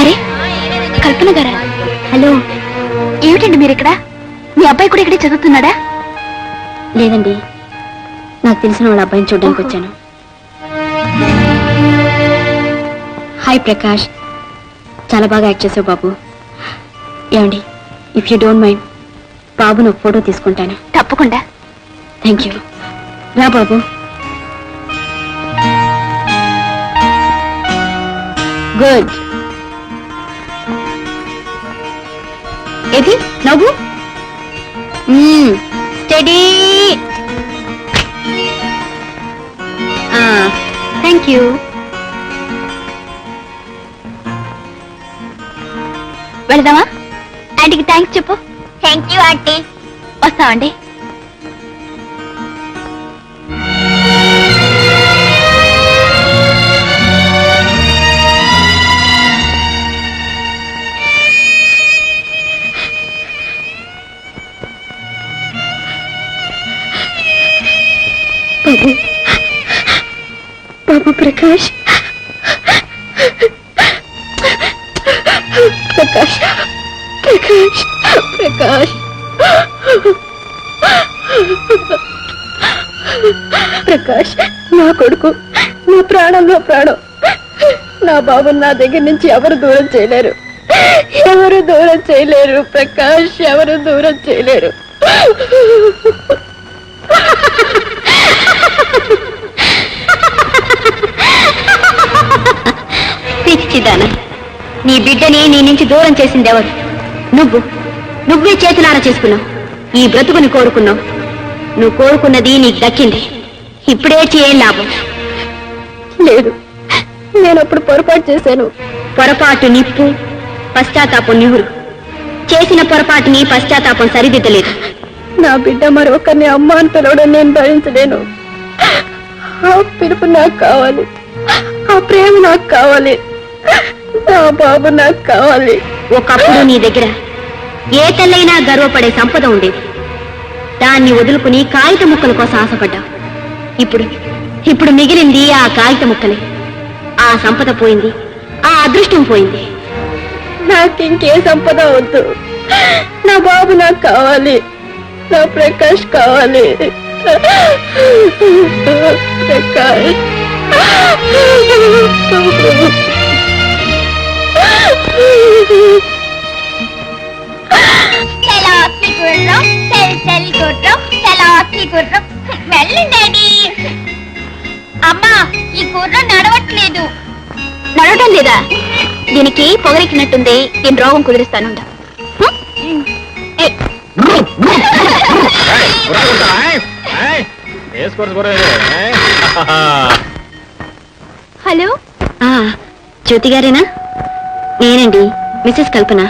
అరే కల్పన గారా? హలో ఏమిటండి మీరు ఇక్కడ మీ అబ్బాయి కూడా ఇక్కడే చదువుతున్నాడా? లేదండి నాకు తెలిసిన వాళ్ళ అబ్బాయిని చూడడానికి. వచ్చాను. హాయ్ ప్రకాష్. చాలా బాగా యాక్ట్ చేసావు బాబు. ఏమండి ఇఫ్ యూ డోంట్ మైండ్ బాబును ఒక ఫోటో తీసుకుంటాను. తప్పకుండా. థ్యాంక్ యూ రా బాబు. గుడ్ ఏది? నవ్వు? స్టడీ థ్యాంక్ యూ వెళదామా? ఆంటీకి థ్యాంక్స్ చెప్పు. థ్యాంక్ యూ ఆంటీ వస్తామండి బాబు. బాబు ప్రకాష్. ప్రకాష్. ప్రకాష్. ప్రకాష్. ప్రకాష్ నా కొడుకు నా ప్రాణంలో ప్రాణం. నా బాబు నా దగ్గర నుంచి ఎవరు దూరం చేయలేరు. ఎవరు దూరం చేయలేరు ప్రకాష్ ఎవరు దూరం చేయలేరు. పిచ్చిదాన నీ బిడ్డని నీ నుంచి దూరం చేసింది ఎవరు? నువ్వు. నువ్వే చేతులారా చేసుకున్నావు. ఈ బ్రతుకుని కోరుకున్నావు. నువ్వు కోరుకున్నది నీకు దక్కింది. ఇప్పుడే చేయం లాభం. లేదు. నేను అప్పుడు పొరపాటు చేశాను. పొరపాటు నిప్పు పశ్చాత్తాపం నివురు చేసిన పొరపాటుని పశ్చాత్తాపం సరిదిద్దలేదు. నా బిడ్డ మరొకరిని అమ్మ అని పిలవడం నేను భరించలేను. ఆ పిలుపు నాకు కావాలి. ఆ ప్రేమ నాకు కావాలి. నా బాబు నాకు కావాలి. ఒకప్పుడు నీ దగ్గర ఏ తల్లైనా గర్వపడే సంపద ఉండేది దాన్ని వదులుకుని కాగిత ముక్కల కోసం ఆశపడ్డావు ఇప్పుడు ఇప్పుడు మిగిలింది ఆ కాగిత ముక్కలే. ఆ సంపద పోయింది. ఆ అదృష్టం పోయింది. నాకు సంపద వద్దు. నా బాబు నాకు కావాలి. నా ప్రకాష్ కావాలి. ప్రకాష్. గుర్రం చెల్ చెల్ గుర్రం చలాకి గుర్రం. వెళ్ళండి అమ్మా ఈ గుర్రం నడవట్లేదు. నడవటం లేదా? దీనికి పొగరెక్కినట్టుంది. దీని రోగం కుదిరిస్తానుండ హలో? జ్యోతి గారేనా? నేనండి మిసెస్ కల్పన.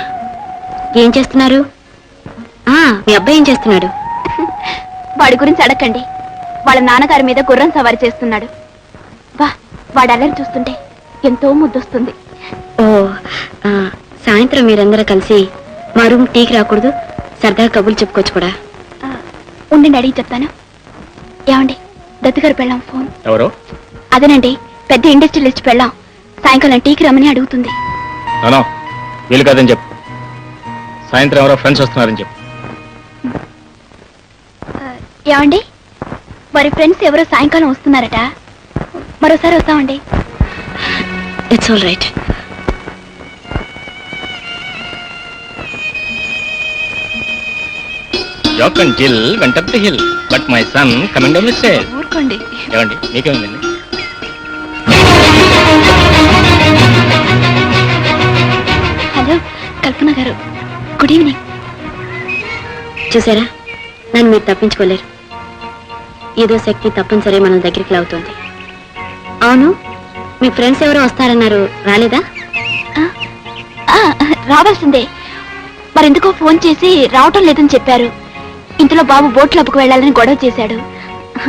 ఏం చేస్తున్నారు? మీ అబ్బాయి ఏం చేస్తున్నాడు? వాడి గురించి అడగండి. వాళ్ళ నాన్నగారి మీద గుర్రం సవారి చేస్తున్నాడు. వా వాడు అల్లరి చూస్తుంటే ఎంతో ముద్దొస్తుంది. ఓ ఆ, సాయంత్రం మీరందరూ కలిసి మా రూమ్ టీకి రాకూడదు సరదాగా కబుర్లు చెప్పుకోవచ్చు కూడా. ఆ, ఉండండి అడిగి చెప్తాను. ఏమండి దత్తుగారు పెళ్ళాం ఫోన్. ఎవరు? అదేనండి పెద్ద ఇండస్ట్రియలిస్ట్ పెళ్ళాం. సాయంకాలం టీకి రమ్మని అడుగుతుంది. వీలు కాదని చెప్పు. సాయంత్రం ఎవరో ఫ్రెండ్స్ వస్తున్నారని చెప్పు. ఏమండి? వారి ఫ్రెండ్స్ ఎవరో సాయంకాలం వస్తున్నారట. మరోసారి వస్తామండి. It's all right Jack and Jill went the hill but my son coming down stage ఊరుకోండి. ఏమండి మీకేముందండి? Hello Kalpana garu. Good evening. చూసారా? నన్ను మీరు తప్పించుకోలేరు. ఏదో శక్తి తప్పనిసరి మన దగ్గరికి లాగుతోంది. అవును మీ ఫ్రెండ్స్ ఎవరో వస్తారన్నారు రాలేదా? ఆ, రావాల్సిందే. మరెందుకో ఫోన్ చేసి రావటం లేదని చెప్పారు. ఇంతలో బాబు బోట్ క్లబ్కు వెళ్ళాలని గొడవ చేశాడు.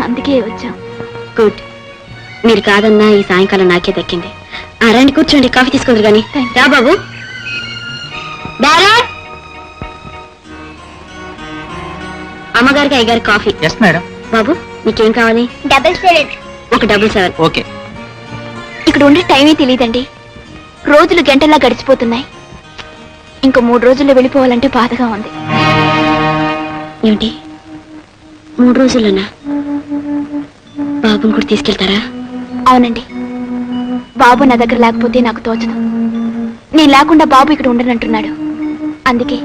అందుకే వచ్చాం. గుడ్ మీరు కాదన్నా ఈ సాయంకాలం నాకే దక్కింది. ఆ రండి కూర్చోండి కాఫీ తీసుకోండి కానీ. రా బాబు. అమ్మగారికి అయ్యగారి కాఫీ. ఎస్ మేడం బాబు నీకేం కావాలి? Double seven. ఒక డబుల్ సెవెన్. ఓకే. ఇక్కడ ఉండే టైమే తెలియదండి. రోజులు గంటలా గడిచిపోతున్నాయి. ఇంకో మూడు రోజుల్లో వెళ్ళిపోవాలంటే బాధగా ఉంది. ఏమిటి? మూడు రోజుల్లోనా? బాబుని కూడా తీసుకెళ్తారా? అవునండి. బాబు నా దగ్గర లేకపోతే నాకు తోచదు. నేను లేకుండా బాబు ఇక్కడ ఉండనంటున్నాడు. అందుకే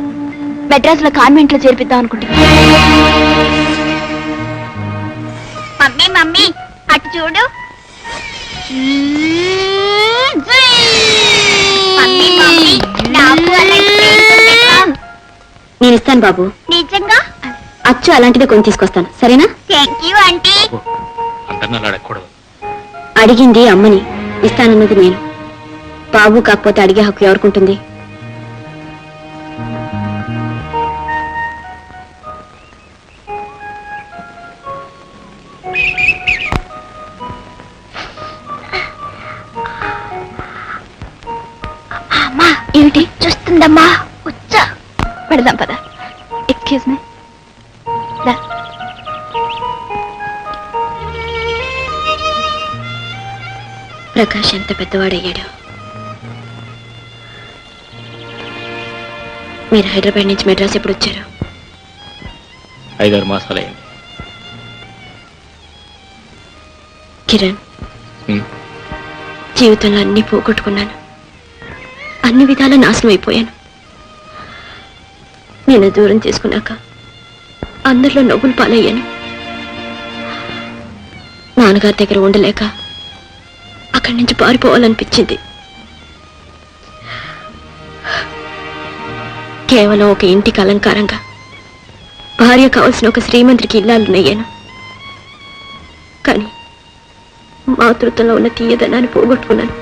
మెడ్రాస్లో కాన్వెంట్లో చేర్పిద్దాం అనుకుంటున్నాను. మమ్మీ మమ్మీ అటు చూడు నేను ఇస్తాను బాబు. నిజంగా? అచ్చు అలాంటిదే కొని తీసుకొస్తాను. సరేనా? థ్యాంక్ యూ ఆంటీ అందరినీ అలా అడగకూడదు. అడిగింది అమ్మని. ఇస్తానన్నది నేను. బాబు కాకపోతే అడిగే హక్కు ఎవరికుంటుంది చూస్తుందమ్మా ఉచ్చ పెడదాం పద. ఎక్స్క్యూజ్ మీ ప్రకాష్ ఎంత పెద్దవాడయ్యాడు మీరు హైదరాబాద్ నుంచి మెడ్రాస్ ఎప్పుడు వచ్చారు? ఐదారు మాసాలు అయింది. కిరణ్. జీవితంలో అన్ని పోగొట్టుకున్నాను. అన్ని విధాల నాశనం అయిపోయాను. నేను దూరం చేసుకున్నాక అందరిలో నవ్వులు పాలయ్యాను. నాన్నగారి దగ్గర ఉండలేక అక్కడి నుంచి పారిపోవాలనిపించింది. కేవలం ఒక ఇంటికి అలంకారంగా భార్య కావాల్సిన ఒక శ్రీమంతుడికి ఇల్లాలునయ్యాను కానీ మాతృత్వంలో ఉన్న తీయదనాన్ని పోగొట్టుకున్నాను.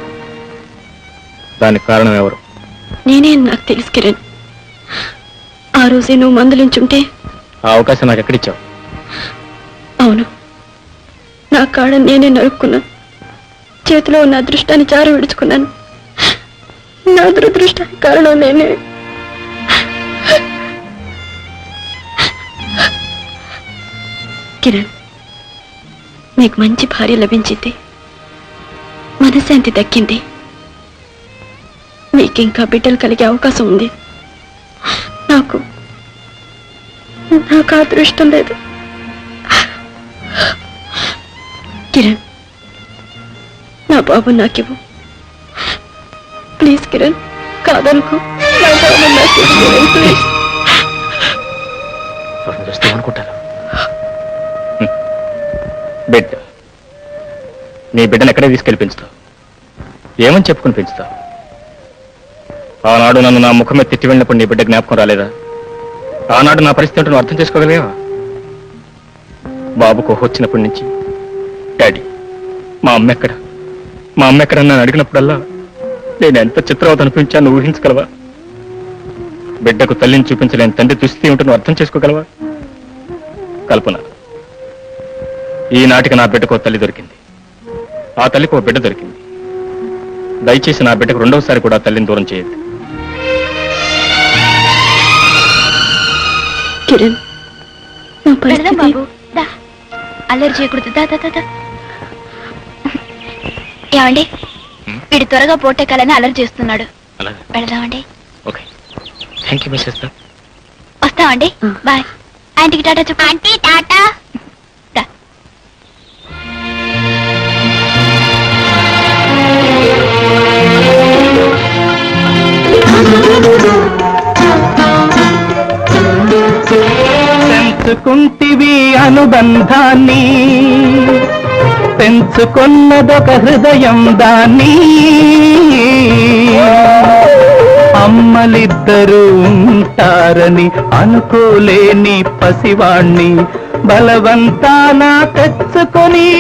దానికి కారణం ఎవరు? నేనే నాకు తెలుసు కిరణ్. ఆ రోజే నువ్వు మందలించుంటే? ఆ అవకాశం నాకు ఎక్కడిచ్చావు? అవును. నా కాడ నేనే నరుక్కున్నాను చేతిలో ఉన్న అదృష్టాన్ని చారు విడుచుకున్నాను. నా దురదృష్టానికి కారణం నేనే. కిరణ్ నీకు మంచి భార్య లభించింది. మనశ్శాంతి దక్కింది. నీకింకా బిడ్డలు కలిగే అవకాశం ఉంది. నాకు నాకు అదృష్టం లేదు. కిరణ్ నా బాబు నాకివ్వు. ప్లీజ్ కిరణ్ కాదనుకో. నా బాబు నాకు ప్లీజ్. ఎవరిని బిడ్డ నీ బిడ్డను ఎక్కడే తీసుకెళ్ళి పెంచుతావు. ఏమని చెప్పుకుని పెంచుతావు? ఆనాడు నన్ను నా ముఖం మీద తిట్టి వెళ్ళినప్పుడు నీ బిడ్డ జ్ఞాపకం రాలేదా? ఆనాడు నా పరిస్థితి ఏంటో నువ్వు అర్థం చేసుకోగలిగావా? బాబుకు వచ్చినప్పటి నుంచి డాడీ మా అమ్మ ఎక్కడ? మా అమ్మ ఎక్కడ నన్ను అడిగినప్పుడల్లా నేను ఎంత చిత్రవత అనిపించాను ఊహించగలవా? బిడ్డకు తల్లిని చూపించలేని తండ్రి దుస్థితి ఏమిటో అర్థం చేసుకోగలవా? కల్పన ఈనాటికి నా బిడ్డకు ఓ తల్లి దొరికింది. ఆ తల్లికి ఓ బిడ్డ దొరికింది. దయచేసి నా బిడ్డకు రెండవసారి కూడా తల్లిని దూరం చేయొద్దు. కిరణ్ నా పెడదాం పరిస్థితి బాబు దా. అల్లరి చేయకూడదు దా దా దా, దా. ఏమండి? హ్మ్? వీడు త్వరగా పోటెక్కాలని అల్లరి చేస్తున్నాడు అలాగే. వెళదామండి. ఓకే. థ్యాంక్ యూ మిస్సెస్ వస్తామండి. ఆ. బాయ్. ఆంటీకి టాటా చెప్పు. ఆంటీ టాటా. పెంచుకుంటివి అనుబంధాన్ని. పెంచుకున్నదొక హృదయం దాన్ని. అమ్మలిద్దరూ ఉంటారని అనుకోలేని పసివాణ్ణి బలవంతాన తెచ్చుకొని.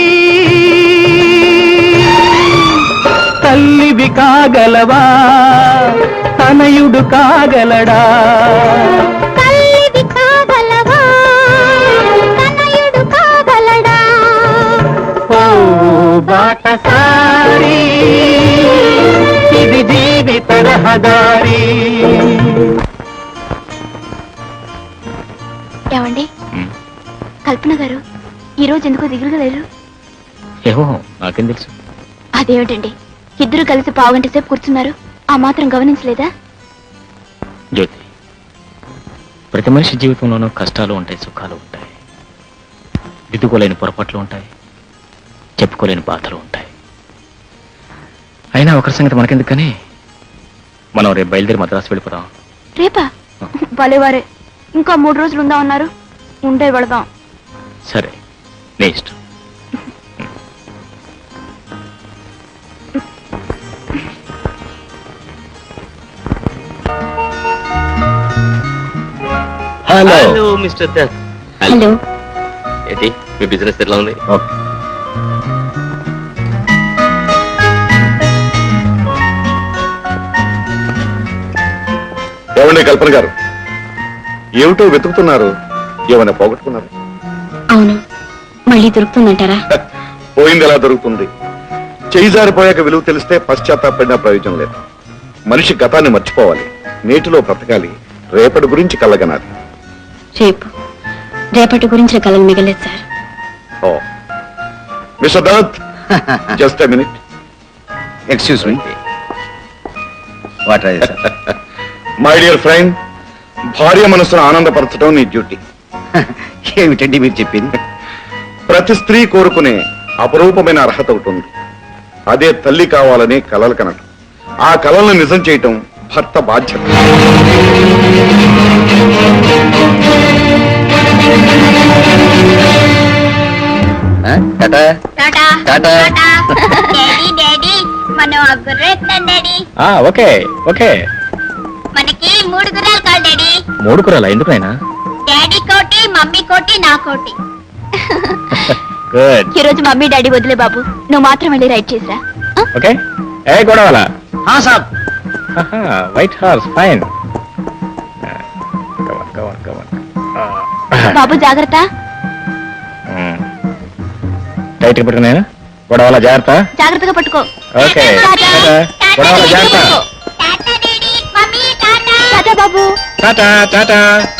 తల్లివి కాగలవా? తనయుడు కాగలడా? జీవిత రహదారి ఏమండి. కల్పన గారు ఈ రోజు ఎందుకో దిగులుగా లేరు? ఏమో నాకేం తెలుసు. అదేమిటండి? ఇద్దరు కలిసి పావుగంట సేపు కూర్చున్నారు. ఆ మాత్రం గమనించలేదా? జ్యోతి ప్రతి మనిషి జీవితంలోనూ కష్టాలు ఉంటాయి సుఖాలు ఉంటాయి. దిద్దుకోలేని పొరపాట్లు ఉంటాయి చెప్పుకోలేని బాధలు ఉంటాయి. అయినా ఒకరి సంగతి మనకెందుకు కానీ మనం రేపు బయలుదేరి మద్రాసు వెళ్ళిపోదాం. రేపా? భలేవారే. ఇంకా మూడు రోజులు ఉందా ఉన్నారు ఉండే వెళదాం. సరే. నీ ఇష్టం. హలో మిస్టర్ దత్ హలో ఏంటి? మీ బిజినెస్ ఎట్లా ఉంది? ఏమండి కల్పన గారు? ఏమిటో వెతుకుతున్నారు? ఏమైనా పోగొట్టుకున్నారు? అవును. మళ్ళీ దొరుకుతుందంటారా? పోయింది ఎలా దొరుకుతుంది? చేయి జారిపోయాక విలువ తెలిస్తే పశ్చాత్తాపడినా ప్రయోజనం లేదు. మనిషి గతాన్ని మర్చిపోవాలి. నేటిలో బ్రతకాలి. రేపటి గురించి కలగనాలి. రేపు. రేపటి గురించిన కళలు మిగలేదు sir. Oh. Mister Dutt just minute. Excuse me what sir my dear friend భార్య మనసును ఆనందపరచడం నీ డ్యూటీ. ఏమిటండి మీరు చెప్పింది? ప్రతి స్త్రీ కోరుకునే అపరూపమైన అర్హత ఒకటి ఉంది. అదే తల్లి కావాలని కలలు కనటం. ఆ కలలను నిజం చేయటం భర్త బాధ్యత. టాటా? టాటా. డాడీ డాడీ మనం ఆ డాడీ. Okay okay. మూడు గుర్రాలు కావాలి డాడీ. మూడు కూరలా ఎందుకు నాయనా డాడీ కోటి మమ్మీ కోటి నా కోటి. గుడ్ ఈ రోజు మమ్మీ డాడీ వదిలే బాబు. నువ్వు మాత్రం వెళ్ళి రైడ్ చేసిరా? ఓకే ఏ గొడవలా? హా సాబ్. వైట్ హార్స్ ఫైన్ బాబు జాగ్రత్త. టైట్ పెట్టుకున్నాయా? గొడవల జాగ్రత్త? జాగ్రత్తగా పట్టుకో. Okay tata. గొడవల జాగ్రత్త. టాటా బాబు